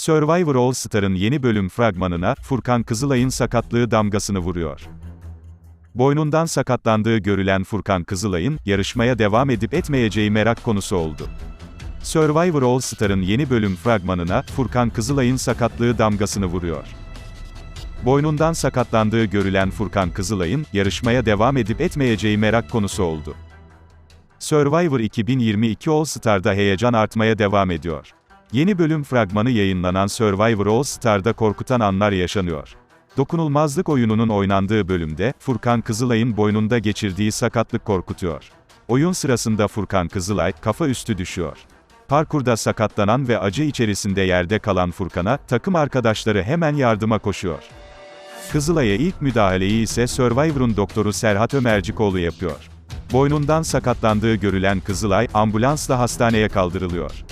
Survivor All Star'ın yeni bölüm fragmanına, Furkan Kızılay'ın sakatlığı damgasını vuruyor. Boynundan sakatlandığı görülen Furkan Kızılay'ın, yarışmaya devam edip etmeyeceği merak konusu oldu. Survivor All Star'ın yeni bölüm fragmanına, Furkan Kızılay'ın sakatlığı damgasını vuruyor. Boynundan sakatlandığı görülen Furkan Kızılay'ın, yarışmaya devam edip etmeyeceği merak konusu oldu. Survivor 2022 All Star'da heyecan artmaya devam ediyor. Yeni bölüm fragmanı yayınlanan Survivor All Star'da korkutan anlar yaşanıyor. Dokunulmazlık oyununun oynandığı bölümde, Furkan Kızılay'ın boynunda geçirdiği sakatlık korkutuyor. Oyun sırasında Furkan Kızılay, kafa üstü düşüyor. Parkurda sakatlanan ve acı içerisinde yerde kalan Furkan'a, takım arkadaşları hemen yardıma koşuyor. Kızılay'a ilk müdahaleyi ise Survivor'un doktoru Serhat Ömercikoğlu yapıyor. Boynundan sakatlandığı görülen Kızılay, ambulansla hastaneye kaldırılıyor.